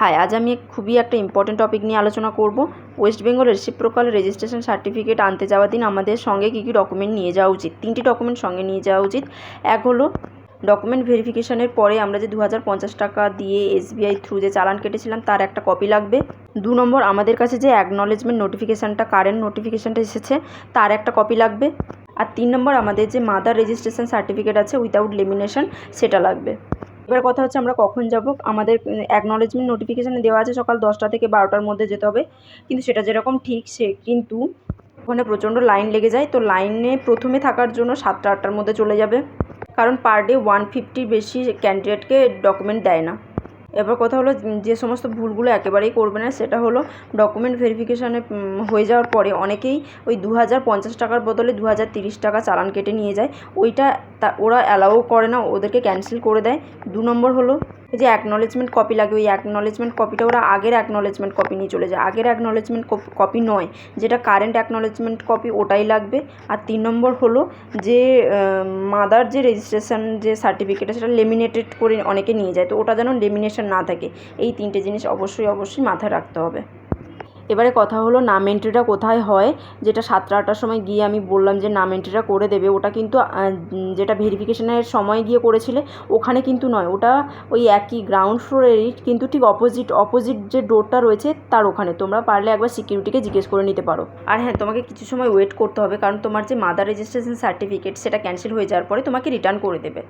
High আজ আমি খুবই একটা ইম্পর্টেন্ট টপিক নিয়ে আলোচনা করব। ওয়েস্ট বেঙ্গলের রেসিপ্রোকাল রেজিস্ট্রেশন সার্টিফিকেট আনতে যাওয়ার দিন আমাদের সঙ্গে কী কী ডকুমেন্ট নিয়ে যাওয়া উচিত? তিনটি ডকুমেন্ট সঙ্গে নিয়ে যাওয়া উচিত। এক হলো ডকুমেন্ট ভেরিফিকেশনের পরে আমরা যে দু হাজার পঞ্চাশ টাকা দিয়ে এসবিআই থ্রু যে চালান কেটেছিলাম, তার একটা কপি লাগবে। দু নম্বর, আমাদের কাছে যে অ্যাকনলেজমেন্ট নোটিফিকেশানটা কারেন্ট নোটিফিকেশানটা এসেছে, তার একটা কপি লাগবে। আর তিন নম্বর, আমাদের যে মাদার রেজিস্ট্রেশন সার্টিফিকেট আছে উইদাউট লেমিনেশন সেটা লাগবে। এবার কথা হচ্ছে আমরা কখন যাব। আমাদের অ্যাকনলেজমেন্ট নোটিফিকেশানে দেওয়া আছে সকাল দশটা থেকে বারোটার মধ্যে যেতে হবে। কিন্তু সেটা যেরকম ঠিক, সে কিন্তু ওখানে প্রচণ্ড লাইন লেগে যায়। তো লাইনে প্রথমে থাকার জন্য সাতটা, আটটার মধ্যে চলে যাবে। কারণ পার ডে ওয়ান ফিফটির বেশি ক্যান্ডিডেটকে ডকুমেন্ট দেয় না। এবার কথা হলো যে সমস্ত ভুলগুলো একেবারেই করবে না, সেটা হলো ডকুমেন্ট ভেরিফিকেশানে হয়ে যাওয়ার পরে অনেকেই ওই দু হাজার পঞ্চাশ টাকার বদলে দু হাজার তিরিশ টাকা চালান কেটে নিয়ে যায়। ওইটা তা ওরা অ্যালাউ করে না, ওদেরকে ক্যান্সেল করে দেয়। দু নম্বর হলো যে অ্যাকনলেজমেন্ট কপি লাগে, ওই অ্যাকনলেজমেন্ট কপিটা ওরা আগের অ্যাকনলেজমেন্ট কপি নিয়ে চলে যায়। আগের অ্যাকনলেজমেন্ট কপি নয়, যেটা কারেন্ট অ্যাকনলেজমেন্ট কপি ওটাই লাগবে। আর তিন নম্বর হলো যে মাদার যে রেজিস্ট্রেশন যে সার্টিফিকেট সেটা লেমিনেটেড করে অনেকে নিয়ে যায়। তো ওটা যেন লেমিনেশন না থাকে। এই তিনটে জিনিস অবশ্যই অবশ্যই মাথায় রাখতে হবে। এবারে কথা হলো নাম এন্ট্রিটা কোথায় হয়, যেটা সাতটা আটটার সময় গিয়ে আমি বললাম যে নাম এন্ট্রিটা করে দেবে। ওটা কিন্তু যেটা ভেরিফিকেশনের সময় গিয়ে করেছিলে, ওখানে কিন্তু নয়। ওটা ওই একই গ্রাউন্ড ফ্লোরেরই কিন্তু ঠিক অপোজিট অপোজিট যে ডোরটা রয়েছে তার ওখানে। তোমরা পারলে একবার সিকিউরিটিকে জিজ্ঞেস করে নিতে পারো। আর হ্যাঁ তোমাকে কিছু সময় ওয়েট করতে হবে, কারণ তোমার যে মাদার রেজিস্ট্রেশন সার্টিফিকেট সেটা ক্যান্সেল হয়ে যাওয়ার পরে তোমাকে রিটার্ন করে দেবে।